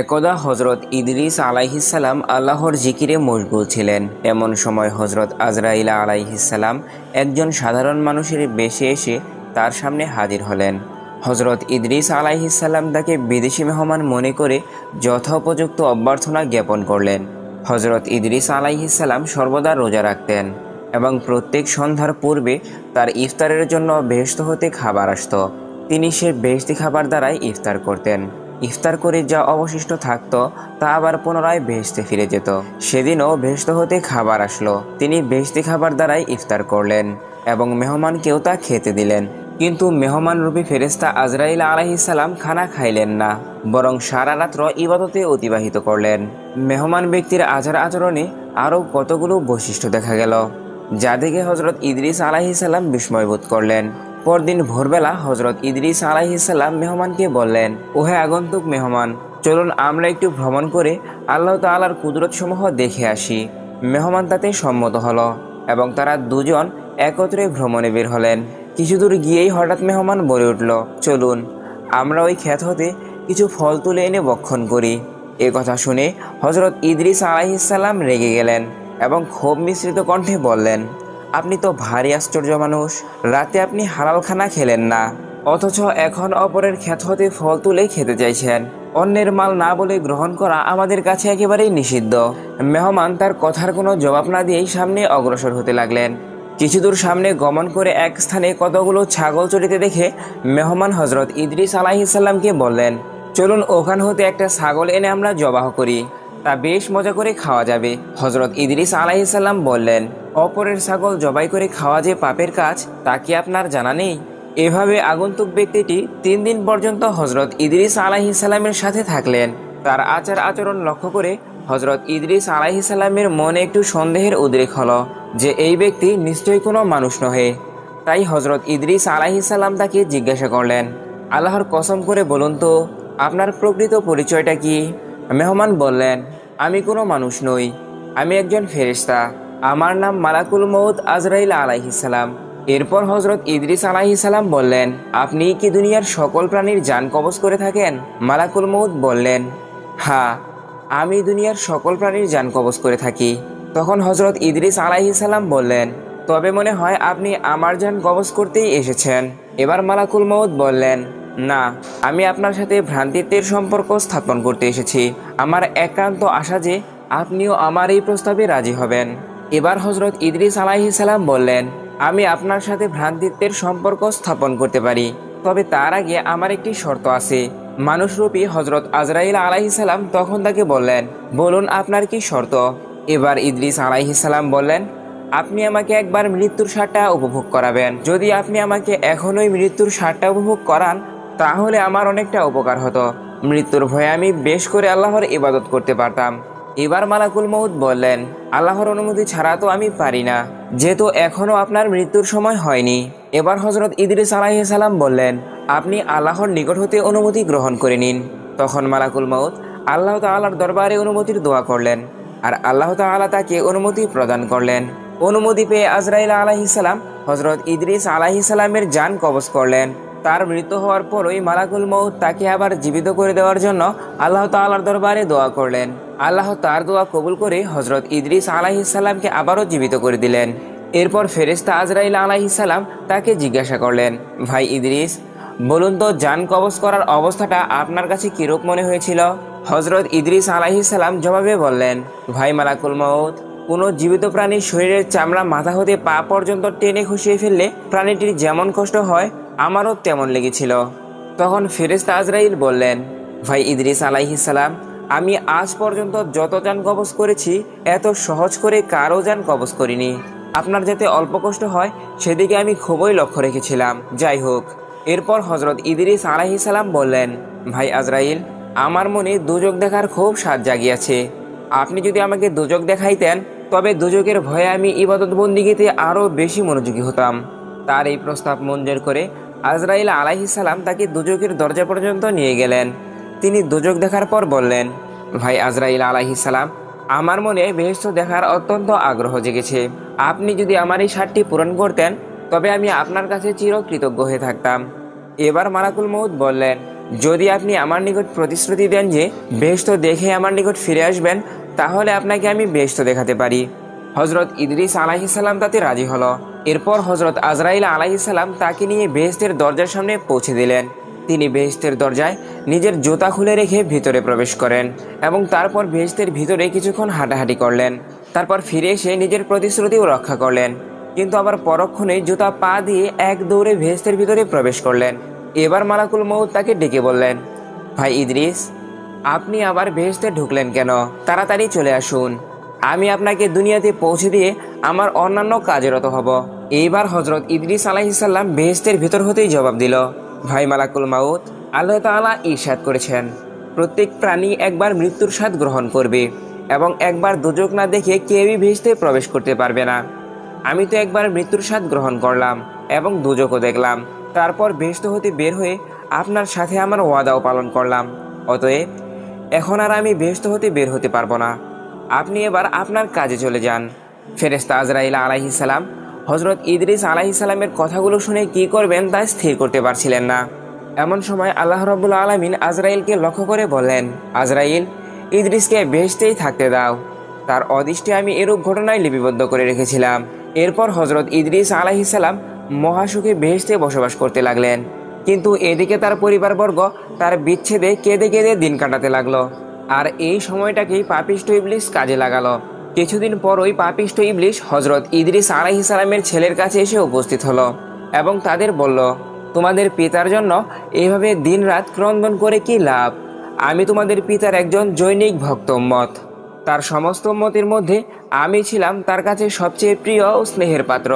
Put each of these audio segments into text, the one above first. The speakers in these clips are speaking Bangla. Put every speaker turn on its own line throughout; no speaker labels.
একদা হজরত ইদরিস আলাইহিসাল্লাম আল্লাহর জিকিরে মশগুল ছিলেন। এমন সময় হজরত আজরাইলা আলাইহিসাল্লাম একজন সাধারণ মানুষের বেশে এসে তার সামনে হাজির হলেন। হজরত ইদরিস আলাইহিসাল্লাম তাকে বিদেশি মেহমান মনে করে যথোপযুক্ত অভ্যর্থনা জ্ঞাপন করলেন। হজরত ইদরিস আলাইহিসাল্লাম সর্বদা রোজা রাখতেন এবং প্রত্যেক সন্ধ্যার পূর্বে তার ইফতারের জন্য বেহস্ত হতে খাবার আসতো। তিনি সে বেহস্তি খাবার দ্বারাই ইফতার করতেন। ইফতার করে যা অবশিষ্ট থাকত, তা আবার পুনরায় বেহেস্তে ফিরে যেত। সেদিনও বেহেস্ত হতে খাবার আসলো। তিনি বেহেস্তি খাবার দ্বারাই ইফতার করলেন এবং মেহমানকেও তা খেতে দিলেন। কিন্তু মেহমান রূপী ফেরেস্তা আজরাইল আলাইহিসাল্লাম খানা খাইলেন না, বরং সারা রাত্র ইবাদতে অতিবাহিত করলেন। মেহমান ব্যক্তির আচার আচরণে আরও কতগুলো বৈশিষ্ট্য দেখা গেল, যা দেখে হজরত ইদরিস আলাইহিসাল্লাম বিস্ময়বোধ করলেন। পরদিন ভোরবেলা হজরত ইদরিস আলাইহিসাল্লাম মেহমানকে বললেন, ওহে আগন্তুক মেহমান, চলুন আমরা একটু ভ্রমণ করে আল্লাহ তাআলার কুদরত সমূহ দেখে আসি। মেহমান তাতে সম্মত হলো এবং তারা দুজন একত্রে ভ্রমণে বের হলেন। কিছু দূর গিয়েই হঠাৎ মেহমান বলে উঠল, চলুন, আমরা ওই ক্ষেত হতে কিছু ফল তুলে এনে বক্ষণ করি। এ কথা শুনে হজরত ইদরিস আলাইহিসাল্লাম রেগে গেলেন এবং ক্ষোভ মিশ্রিত কণ্ঠে বললেন আপনি তো ভারী আশ্চর্য মানুষ। রাতে আপনি হালাল খানা খেলেন না। অথচ এখন অপরের ক্ষেত হতে ফল তুলে খেতে চাইছেন। অন্যের মাল না বলে গ্রহণ করা আমাদের কাছে একেবারেই নিষিদ্ধ। মেহমান তার কথার কোনো জবাব না দিয়েই সামনে অগ্রসর হতে লাগলেন। কিছু দূর সামনে গমন করে এক স্থানে কতগুলো ছাগল চড়িতে দেখে মেহমান হজরত ইদরিস আলাহিসাল্লামকে বললেন, চলুন ওখান হতে একটা ছাগল এনে আমরা জবাহ করি। তা বেশ মজা করে খাওয়া যাবে। হজরত ইদরিস আলাইসাল্লাম বললেন, অপরের ছাগল জবাই করে খাওয়া যে পাপের কাজ, তা কি আপনার জানা নেই? এভাবে আগন্তুক ব্যক্তিটি তিন দিন পর্যন্ত হজরত ইদরিস আলাইসাল্লামের সাথে থাকলেন। তার আচার আচরণ লক্ষ্য করে হজরত ইদরিস আলাইসাল্লামের মনে একটু সন্দেহের উদ্রেক হলো যে এই ব্যক্তি নিশ্চয়ই কোনো মানুষ নহে। তাই হজরত ইদরিস আলাইসাল্লাম তাকে জিজ্ঞাসা করলেন, আল্লাহর কসম করে বলুন তো, আপনার প্রকৃত পরিচয়টা কি? মেহমান বললেন, আমি কোনো মানুষ নই। আমি একজন ফেরেশতা। আমার নাম মালাকুল মৌদ আজরাইল আলাইহিসালাম এরপর হজরত ইদরিস আলাইহিসালাম বললেন, আপনি কি দুনিয়ার সকল প্রাণীর যান কবজ করে থাকেন? মালাকুল মৌদ বললেন হ্যাঁ আমি দুনিয়ার সকল প্রাণীর যান কবজ করে থাকি। তখন হজরত ইদরিস আলাইহিসাল্লাম বললেন, তবে মনে হয় আপনি আমার যান কবজ করতেই এসেছেন। এবার মালাকুল মৌদ বললেন না, আমি আপনার সাথে ভ্রান্তিত্বের সম্পর্ক স্থাপন করতে এসেছি। আমার একান্ত আশা যে আপনিও আমার এই প্রস্তাবে রাজি হবেন। এবার হজরত ইদরিস আলাইহিসাল্লাম বললেন, আমি আপনার সাথে ভ্রান্তিত্বের সম্পর্ক স্থাপন করতে পারি, তবে তার আগে আমার একটি শর্ত আছে। মানুষরূপী হজরত আজরাইল আলাইহিসাল্লাম তখন তাকে বললেন, বলুন আপনার কি শর্ত? এবার ইদরিস আলাইহিসাল্লাম বললেন, আপনি আমাকে একবার মৃত্যুর সারটা উপভোগ করাবেন। যদি আপনি আমাকে এখনোই মৃত্যুর সারটা উপভোগ করান তাহলে আমার অনেকটা উপকার হতো। মৃত্যুর ভয়ে আমি বেশ করে আল্লাহর ইবাদত করতে পারতাম। এবার মালাকুল মৌদ বললেন, আল্লাহর অনুমতি ছাড়া তো আমি পারি না। যেহেতু এখনও আপনার মৃত্যুর সময় হয়নি। এবার হজরত ইদরিস আলাইসাল্লাম বললেন, আপনি আল্লাহর নিকট হতে অনুমতি গ্রহণ করে নিন। তখন মালাকুল মৌদ আল্লাহ তাআলার দরবারে অনুমতির দোয়া করলেন আর আল্লাহ তাআলা তাকে অনুমতি প্রদান করলেন। অনুমতি পেয়ে আজরাইল আলাইহিসাল্লাম হজরত ইদরিস আলাইহিসাল্লামের যান কবজ করলেন। তার মৃত্যু হওয়ার পরই মালাকুল মৌত তাকে আবার জীবিত করে দেওয়ার জন্য আল্লাহ তাআলার দরবারে দোয়া করলেন। আল্লাহ তার দোয়া কবুল করে হজরত ইদরিস আলাইহিসাল্লামকে আবারও জীবিত করে দিলেন। এরপর ফেরেস্তা আজরাইল আলাইহিসাল্লাম তাকে জিজ্ঞাসা করলেন, ভাই ইদরিস, বলুন তো যান কবজ করার অবস্থাটা আপনার কাছে কিরূপ মনে হয়েছিল? হজরত ইদরিস আলাইহিসাল্লাম জবাবে বললেন, ভাই মালাকুল মৌত কোনো জীবিত প্রাণীর শরীরের চামড়া মাথা হতে পা পর্যন্ত টেনে খুশিয়ে ফেললে প্রাণীটির যেমন কষ্ট হয় আমারও তেমন লেগেছিল। তখন ফেরেস্তা আজরাইল বললেন, ভাই ইদরিস আলাইহিসাল্লাম আমি আজ পর্যন্ত যত যান কবজ করেছি, এত সহজ করে কারও যান কবজ করিনি। আপনার যাতে অল্প কষ্ট হয়, সেদিকে আমি খুবই লক্ষ্য রেখেছিলাম। যাই হোক। এরপর হজরত ইদরিস আলাইহিসাল্লাম বললেন, ভাই আজরাইল, আমার মনে দুযোগ দেখার খুব স্বাদ জাগিয়াছে। আপনি যদি আমাকে দুযোগ দেখাইতেন, তবে দুযোগের ভয়ে আমি ইবাদত বন্দিগিতে আরও বেশি মনোযোগী হতাম। তার এই প্রস্তাব মঞ্জুর করে আজরাইল আলাইহিসাল্লাম তাকে দুযোগের দরজা পর্যন্ত নিয়ে গেলেন। তিনি দুযোগ দেখার পর বললেন, ভাই আজরাইল আলাইহিসাল্লাম আমার মনে বেহেস্ত দেখার অত্যন্ত আগ্রহ জেগেছে। আপনি যদি আমার এই সারটি পূরণ করতেন, তবে আমি আপনার কাছে চিরকৃতজ্ঞ হয়ে থাকতাম। এবার মালাকুল মৌদ বললেন, যদি আপনি আমার নিকট প্রতিশ্রুতি দেন যে বেহেশত দেখে আমার নিকট ফিরে আসবেন, তাহলে আপনাকে আমি বেহেশত দেখাতে পারি। হজরত ইদরিস আলাহিসাল্লাম তাতে রাজি হলো। এরপর হজরত আজরাইল আলাহিসাল্লাম তাকে নিয়ে বেহেস্তের দরজার সামনে পৌঁছে দিলেন। তিনি বেহেস্তের দরজায় নিজের জুতা খুলে রেখে ভিতরে প্রবেশ করেন এবং তারপর বেহেস্তের ভিতরে কিছুক্ষণ হাঁটাহাঁটি করলেন। তারপর ফিরে এসে নিজের প্রতিশ্রুতিও রক্ষা করলেন। কিন্তু আবার পরক্ষণে জুতা পা দিয়ে এক দৌড়ে ভেস্তের ভিতরে প্রবেশ করলেন। এবার মালাকুল মৌত তাকে ডেকে বললেন, ভাই ইদ্রিস, আপনি আবার ভেস্তে ঢুকলেন কেন? তাড়াতাড়ি চলে আসুন। আমি আপনাকে দুনিয়াতে পৌঁছে দিয়ে আমার অন্যান্য কাজেরত হব এইবার হজরত ইদ্রিস আলাহিসাল্লাম বেহেস্তের ভিতর হতেই জবাব দিল, ভাই মালাকুল মাউত, আল্লাহ তাআলা ঈর্ষাদ করেছেন। প্রত্যেক প্রাণী একবার মৃত্যুর স্বাদ গ্রহণ করবে এবং একবার দুযোগ না দেখে কেউই ভেস্তে প্রবেশ করতে পারবে না। আমি তো একবার মৃত্যুর স্বাদ গ্রহণ করলাম এবং দুযোগও দেখলাম। তারপর বেহেস্ত হতে বের হয়ে আপনার সাথে আমার ওয়াদাও পালন করলাম। অতএব, এখন আর আমি বেহেস্ত হতে বের হতে পারব না। আপনি এবার আপনার কাজে চলে যান। ফেরেস্তা আজরাইল আলাইহিসাল্লাম হজরত ইদরিস আলাইহিসাল্লামের কথাগুলো শুনে কি করবেন তা স্থির করতে পারছিলেন না। এমন সময় আল্লাহ রবুল্লা আলমিন আজরাইলকে লক্ষ্য করে বললেন, আজরাইল, ইদরিসকে বেহেস্তেই থাকতে দাও। তার অদৃষ্টে আমি এরূপ ঘটনায় লিপিবদ্ধ করে রেখেছিলাম। এরপর হজরত ইদরিস আলাহিসাল্লাম মহাসুখে বেহেস্তে বসবাস করতে লাগলেন। কিন্তু এদিকে তার পরিবারবর্গ তার বিচ্ছেদে কেঁদে কেঁদে দিন কাটাতে লাগল। আর এই সময়টাকেই পাপিষ্ট ইবলিস কাজে লাগালো। কিছুদিন পর ওই পাপিষ্ট ইবলিশ হজরত ইদরিস আলাইহিসালামের ছেলের কাছে এসে উপস্থিত হলো এবং তাদের বলল, তোমাদের পিতার জন্য এইভাবে দিনরাত ক্রন্দন করে কি লাভ? আমি তোমাদের পিতার একজন জৈনিক ভক্ত মত। তার সমস্ত মতের মধ্যে আমি ছিলাম তার কাছে সবচেয়ে প্রিয় ও স্নেহের পাত্র।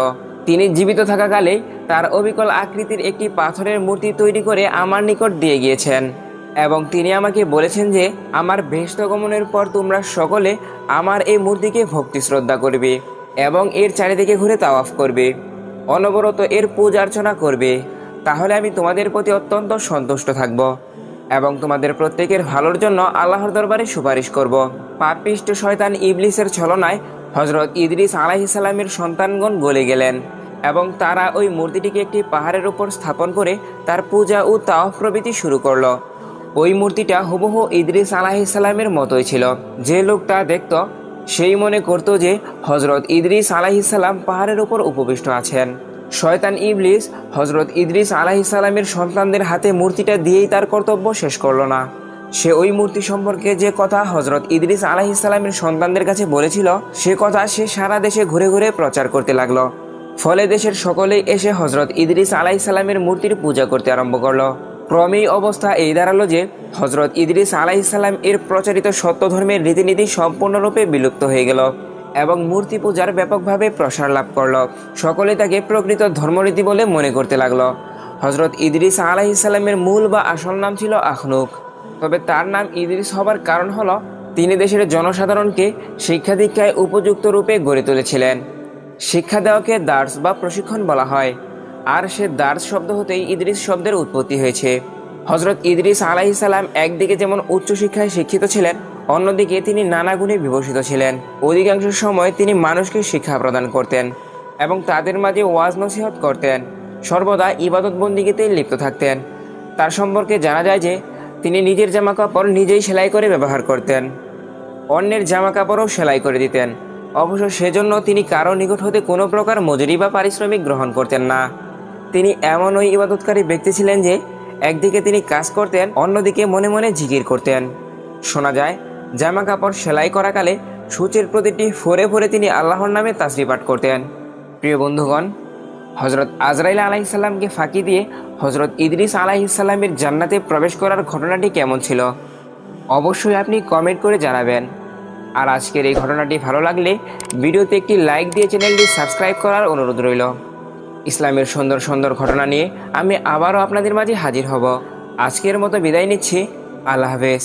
তিনি জীবিত থাকাকালেই তার অবিকল আকৃতির একটি পাথরের মূর্তি তৈরি করে আমার নিকট দিয়ে গিয়েছেন। এবং তিনি আমাকে বলেছেন যে, আমার বেহস্ত গমনের পর তোমরা সকলে আমার এই মূর্তিকে ভক্তি শ্রদ্ধা করবে এবং এর চারিদিকে ঘুরে তাওয়াফ করবে, অনবরত এর পূজা অর্চনা করবে। তাহলে আমি তোমাদের প্রতি অত্যন্ত সন্তুষ্ট থাকব এবং তোমাদের প্রত্যেকের ভালোর জন্য আল্লাহর দরবারে সুপারিশ করব। পাপিষ্ট শয়তান ইবলিসের ছলনায় হজরত ইদরিস আলাহিসাল্লামের সন্তানগণ গলে গেলেন এবং তারা ওই মূর্তিটিকে একটি পাহাড়ের উপর স্থাপন করে তার পূজা ও তাওয়াফ প্রভৃতি শুরু করল। ওই মূর্তিটা হুবহু ইদরিস আলাহিসাল্লামের মতোই ছিল। যে লোকটা দেখত, সেই মনে করত যে হজরত ইদরিস আলাহিসাল্লাম পাহাড়ের উপর উপবিষ্ট আছেন। শয়তান ইবলিস হজরত ইদরিস আলাহিসাল্লামের সন্তানদের হাতে মূর্তিটা দিয়েই তার কর্তব্য শেষ করল না। সে ওই মূর্তি সম্পর্কে যে কথা হজরত ইদরিস আলাহিসাল্লামের সন্তানদের কাছে বলেছিল, সে কথা সে সারা দেশে ঘুরে ঘুরে প্রচার করতে লাগল। ফলে দেশের সকলেই এসে হজরত ইদরিস আলাইসাল্লামের মূর্তির পূজা করতে আরম্ভ করল। ক্রমেই অবস্থা এই দাঁড়াল যে হজরত ইদরিস আলাইসাল্লাম এর প্রচারিত সত্য ধর্মের রীতিনীতি সম্পূর্ণরূপে বিলুপ্ত হয়ে গেল এবং মূর্তি পূজার ব্যাপকভাবে প্রসার লাভ করল। সকলে তাকে প্রকৃত ধর্মরীতি বলে মনে করতে লাগল। হজরত ইদরিস আলাইসাল্লামের মূল বা আসল নাম ছিল আখনুক। তবে তার নাম ইদরিস হবার কারণ হলো, তিনি দেশের জনসাধারণকে শিক্ষা দীক্ষায় উপযুক্ত রূপে গড়ে তুলেছিলেন। শিক্ষা দেওয়াকে দার্স বা প্রশিক্ষণ বলা হয়। আর সে দার্স শব্দ হতেই ইদরিস শব্দের উৎপত্তি হয়েছে। হজরত ইদরিস আলাহি সালাম একদিকে যেমন উচ্চশিক্ষায় শিক্ষিত ছিলেন, অন্যদিকে তিনি নানা গুণে বিভূষিত ছিলেন। অধিকাংশ সময় তিনি মানুষকে শিক্ষা প্রদান করতেন এবং তাদের মাঝে ওয়াজ নসিহত করতেন। সর্বদা ইবাদত বন্দিগিতে লিপ্ত থাকতেন। তার সম্পর্কে জানা যায় যে, তিনি নিজের জামা কাপড় নিজেই সেলাই করে ব্যবহার করতেন। অন্যের জামা কাপড়ও সেলাই করে দিতেন। অবশ্য সেজন্য তিনি কারও নিকট হতে কোনো প্রকার মজুরি বা পারিশ্রমিক গ্রহণ করতেন না। তিনি এমন ওই ইবাদতকারী ব্যক্তি ছিলেন যে, একদিকে তিনি কাজ করতেন, অন্যদিকে মনে মনে জিকির করতেন। শোনা যায়, জামা কাপড় সেলাই করাকালে সূচের প্রতিটি ফোরে ফোরে তিনি আল্লাহর নামে তাসরি পাঠ করতেন। প্রিয় বন্ধুগণ হজরত আজরাইল আলাইসাল্লামকে ফাঁকি দিয়ে হজরত ইদরিস আলাইসাল্লামের জান্নাতে প্রবেশ করার ঘটনাটি কেমন ছিল? অবশ্যই আপনি কমেন্ট করে জানাবেন। আর আজকের এই ঘটনাটি ভালো লাগলে ভিডিওতে একটি লাইক দিয়ে চ্যানেলটি সাবস্ক্রাইব করার অনুরোধ রইল। ইসলামের সুন্দর সুন্দর ঘটনা নিয়ে আমি আবারও আপনাদের মাঝে হাজির হব। আজকের মতো বিদায় নিচ্ছি। আল্লাহ হাফেজ।